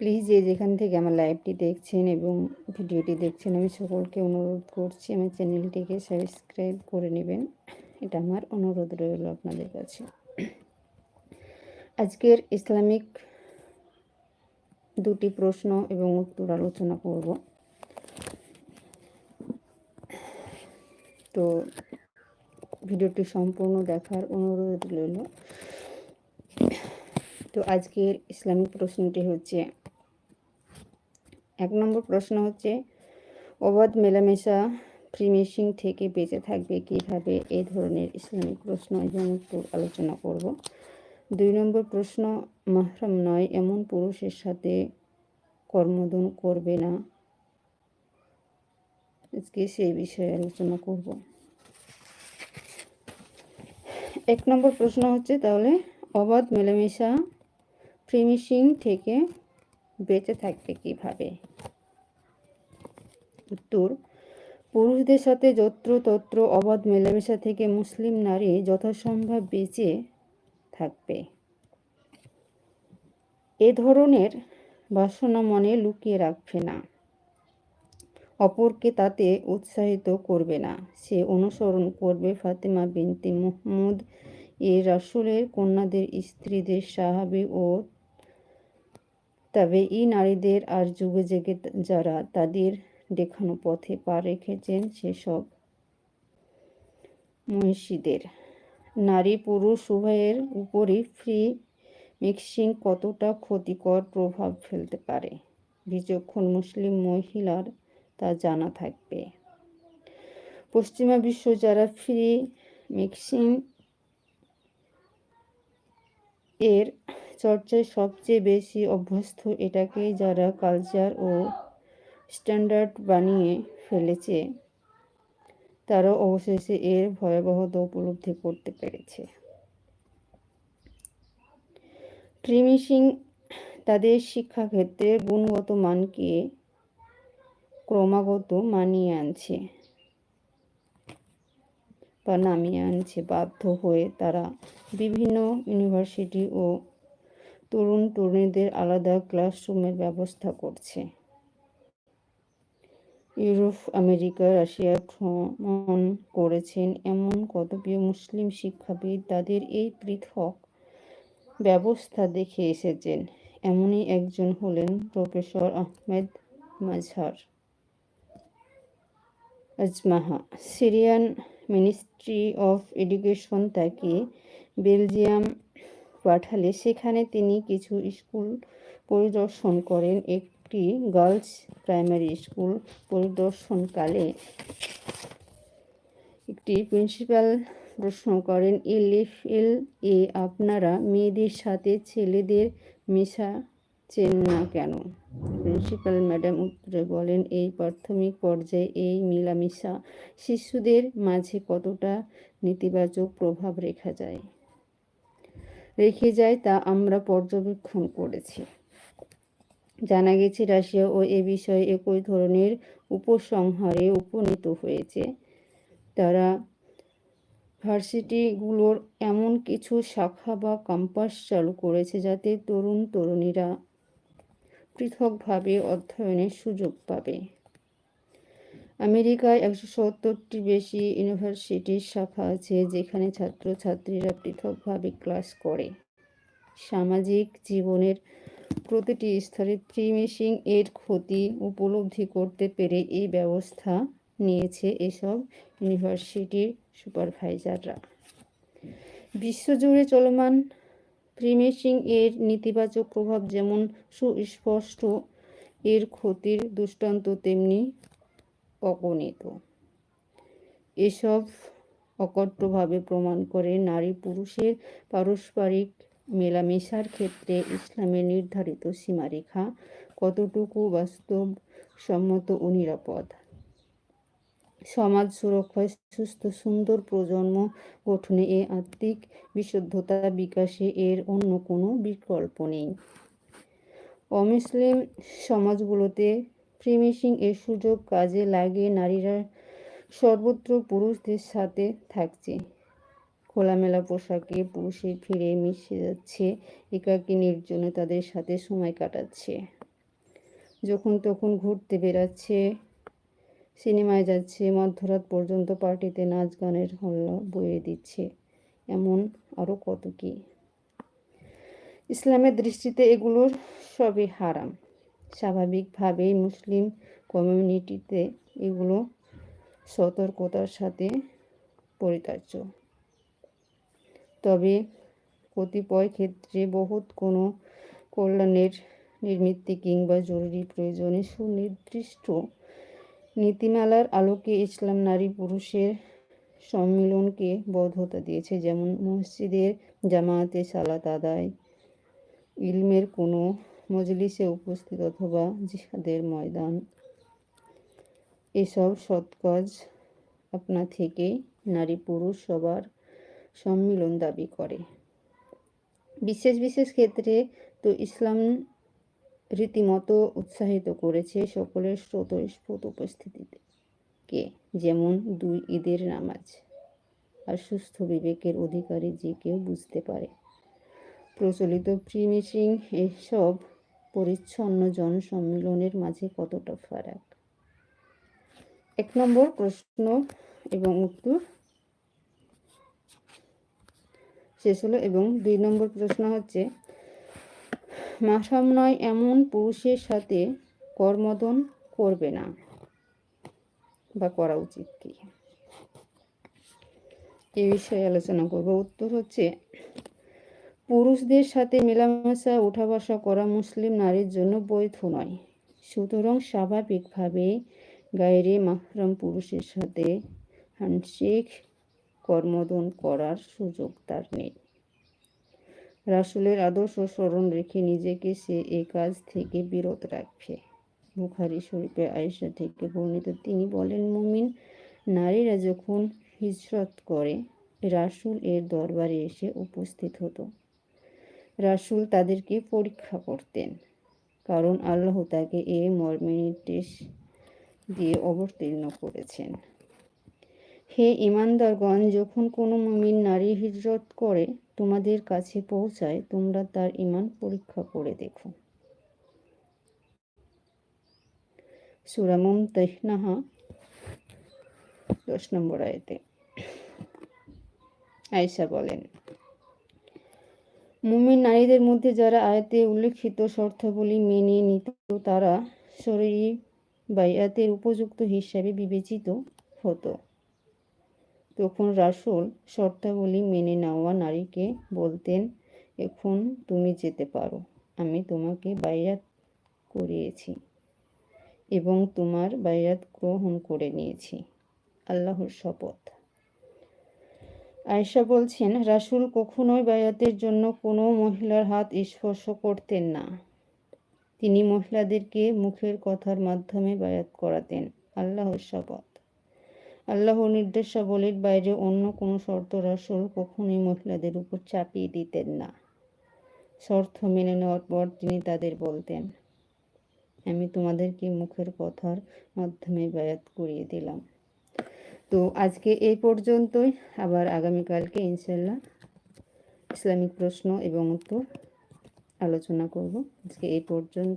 Please যে যেখান থেকে আমার লাইভটি দেখছেন এবং ভিডিওটি দেখছেন, আমি সকলকে অনুরোধ করছি আমার চ্যানেলটিকে সাবস্ক্রাইব করে নেবেন। এটা আমার অনুরোধ রইল আপনাদের কাছে। আজকের ইসলামিক দুটি প্রশ্ন এবং উত্তর আলোচনা করব। তো ভিডিওটি সম্পূর্ণ দেখার অনুরোধ রইল। তো আজকের ইসলামিক প্রশ্নটি হচ্ছে এক নম্বর প্রশ্ন হচ্ছে, অবাধ মেলামেশা ফ্রিমেশিং থেকে বেঁচে থাকবে কীভাবে? এই ধরনের ইসলামিক প্রশ্ন এবং উত্তর আলোচনা করব। দুই নম্বর প্রশ্ন, মাহরাম নয়, এমন পুরুষের সাথে কর্মদন করবে না। আজকে সেই বিষয়ে আলোচনা করব। এক নম্বর প্রশ্ন হচ্ছে, তাহলে অবাধ মেলামেশা ফ্রিমিশিং থেকে বেঁচে থাকবে কীভাবে? উত্তর, পুরুষদের সাথে যত্র তত্র অবাধ মেলামেশা থেকে মুসলিম নারী যথাসম্ভব বেঁচে থাকবে। এ ধরনের বাসনা মনে লুকিয়ে রাখবে না। অপরকে তাতে উৎসাহিত করবে না। সে অনুসরণ করবে ফাতেমা বিনতি মোহাম্মদ। এ রাসুলের কন্যাদের, স্ত্রীদের, সাহাবি ও তবে এই নারীদের আর যুগে জেগে যারা তাদের দেখানো পথে পা রেখেছেন সেসব মহিষীদের। নারী পুরুষ উভয়ের উপরই ফ্রি মিক্সিং কতটা ক্ষতিকর প্রভাব ফেলতে পারে? বিচক্ষণ মুসলিম মহিলার তা জানা থাকবে। পশ্চিমা বিশ্ব যারা ফ্রি মিক্সিং এর চর্চায় সবচেয়ে বেশি অভ্যস্ত এটাকে যারা কালচার ও স্ট্যান্ডার্ড বানিয়ে ফেলেছে তারা অবশেষে এর ভয়াবহতা উপলব্ধি করতে পেরেছে। ট্রিমিশিং তাদের শিক্ষাক্ষেত্রে গুণগত মানকে ক্রমাগত মানিয়ে আনছে বা নামিয়ে আনছে। বাধ্য হয়ে তারা বিভিন্ন ইউনিভার্সিটি ও তরুণ তরুণীদের আলাদা ক্লাসরুমের ব্যবস্থা করছে। ইউরোপ, আমেরিকা, রাশিয়া ভ্রমণ করেছেন এমন কতপ্রিয় মুসলিম শিক্ষাবিদ তাদের এই পৃথক ব্যবস্থা দেখে এসেছেন। এমনই একজন হলেন প্রফেসর আহমেদ মাঝার আজমাহা। সিরিয়ান মিনিস্ট্রি অফ এডুকেশন তাকে বেলজিয়াম পাঠালে, সেখানে তিনি কিছু স্কুল পরিদর্শন করেন। একটি গার্লস প্রাইমারি স্কুল পরিদর্শনকালে একটি প্রিন্সিপাল প্রশ্ন করেন এলিফ এল এ আপনারা মেয়েদের সাথে ছেলেদের মেশাচ্ছেন না কেন? প্রিন্সিপাল ম্যাডাম উত্তরে বলেন, এই প্রাথমিক পর্যায়ে এই মিলামিশা শিশুদের মাঝে কতটা নেতিবাচক প্রভাব রেখা যায়, রেখে যায় তা আমরা পর্যবেক্ষণ করেছি। জানা গেছে, রাশিয়া ও এ বিষয়ে একই ধরনের উপসংহারে উপনীত হয়েছে। তারা ভার্সিটিগুলোর এমন কিছু শাখা বা ক্যাম্পাস চালু করেছে যাতে তরুণ তরুণীরা পৃথকভাবে অধ্যয়নের সুযোগ পাবে। আমেরিকায় একশো সত্তরটি বেশি ইউনিভার্সিটির শাখা আছে, যেখানে ছাত্রছাত্রীরা পৃথকভাবে ক্লাস করে। সামাজিক জীবনের প্রতিটি স্তরে প্রিমিশিং এর ক্ষতি উপলব্ধি করতে পেরে এই ব্যবস্থা নিয়েছে এসব ইউনিভার্সিটির সুপারভাইজাররা। বিশ্বজুড়ে চলমান প্রিমেশিং এর নেতিবাচক প্রভাব যেমন সুস্পষ্ট, এর ক্ষতির দৃষ্টান্ত তেমনি অগণিত। এসব অকট্টভাবে প্রমাণ করে নারী পুরুষের পারস্পরিক মেলামেশার ক্ষেত্রে ইসলামের নির্ধারিত সীমারেখা কতটুকু বাস্তব সম্মত ও নিরাপদ? সমাজ সুরক্ষায় সুস্থ, সুন্দর প্রজন্ম গঠনে এ আত্মিক বিশুদ্ধতা বিকাশে এর অন্য কোনো বিকল্প নেই। অমুসলিম সমাজগুলোতে প্রিমিশিং এর সুযোগ কাজে লাগিয়ে নারীরা সর্বত্র পুরুষদের সাথে থাকছে। খোলামেলা পোশাকে পুরুষের ফিরে মিশে যাচ্ছে, একাকী নির্জনে তাদের সাথে সময় কাটাচ্ছে। যখন তখন ঘুরতে বেড়াচ্ছে, সিনেমায় যাচ্ছে, মধ্যরাত পর্যন্ত পার্টিতে নাচ গানের হল্লা বয়ে দিচ্ছে। এমন আরও কত কি? ইসলামের দৃষ্টিতে এগুলোর সবই হারাম। স্বাভাবিকভাবেই মুসলিম কমিউনিটিতে এগুলো সতর্কতার সাথে পরিতার্য। তবে কতিপয় ক্ষেত্রে বহুত কোনো কল্যাণের নির্মিত্তি কিংবা জরুরি প্রয়োজনে সুনির্দিষ্ট নীতিমালার আলোকে ইসলাম নারী পুরুষের সম্মিলনকে বৈধতা দিয়েছে। যেমন মসজিদের জামায়াতে সালাত আদায়, ইলমের কোনো মজলিসে উপস্থিত অথবা জিহাদের ময়দান, এসব সৎকাজ আপনা থেকেই নারী পুরুষ সবার সম্মিলন দাবি করে। বিশেষ বিশেষ ক্ষেত্রে তো ইসলাম রীতিমতো উৎসাহিত করেছে সকলের স্বতঃস্ফূর্ত উপস্থিতিতে। কে যেমন দুই ঈদের নামাজ। আর সুস্থ বিবেকের অধিকারী যে কেউ বুঝতে পারে। প্রচলিত প্রিমিশিং এসব পরিচ্ছন্ন জনসম্মেলনের মাঝে কতটা ফারাক? এক নম্বর প্রশ্ন এবং উত্তর শেষ হলো এবং দুই নম্বর প্রশ্ন হচ্ছে, মাসাম নয় এমন পুরুষের সাথে কর্মদন করবে না বা করা উচিত কি? এ বিষয়ে আলোচনা করব। উত্তর হচ্ছে, পুরুষদের সাথে মেলামেশা উঠা বসা করা মুসলিম নারীর জন্য বৈধ নয়। সুতরাং স্বাভাবিকভাবে গায়েরে মাহরম পুরুষের সাথে হ্যান্ডশেক কর্মদন করার সুযোগ তার নেই। রাসুলের আদর্শ স্মরণ রেখে নিজেকে সে এ কাজ থেকে বিরত রাখবে বুখারি শরীফে আয়েশা থেকে বর্ণিত তিনি বলেন, মুমিন নারীরা যখন হিজরত করে, রাসুল এর দরবারে এসে উপস্থিত হতো। রাসুল তাদেরকে পরীক্ষা করতেন, কারণ আল্লাহ তাকে এ মর্মে নির্দেশ দিয়ে অবতীর্ণ করেছেন। হে ইমানদারগণ যখন কোনো মুমিন নারী হিজরত করে তোমাদের কাছে পৌঁছায়, তোমরা তার ইমান পরীক্ষা করে দেখো। সুরামম তহনাহা দশ নম্বর আয়তে। আয়সা বলেন, মুমিন নারীদের মধ্যে যারা আয়াতে উল্লেখিত শর্তাবলী মেনে নিত, তারা শরীর বাইয়াতের উপযুক্ত হিসাবে বিবেচিত হতো। তখন রাসুল শর্তাবলী মেনে নেওয়া নারীকে বলতেন, এখন তুমি যেতে পারো, আমি তোমাকে বাইয়াত করিয়েছি এবং তোমার বাইয়াত গ্রহণ করে নিয়েছি। আল্লাহর শপথ। আয়সা বলছেন, রাসুল কখনোই বায়াতের জন্য কোনো মহিলার হাত স্পর্শ করতেন না। তিনি মহিলাদেরকে মুখের কথার মাধ্যমে বায়াত করাতেন। আল্লাহর শপথ। আল্লাহর নির্দেশাবলীর বাইরে অন্য কোনো শর্ত রাসুল কখনোই মহিলাদের উপর চাপিয়ে দিতেন না। শর্ত মেনে নেওয়ার পর তিনি তাদের বলতেন, আমি তোমাদেরকে মুখের কথার মাধ্যমে বায়াত করিয়ে দিলাম। তো আজকে এই পর্যন্তই। আবার আগামীকালকে ইনশাল্লাহ ইসলামিক প্রশ্ন এবং উত্তর আলোচনা করব। আজকে এই পর্যন্ত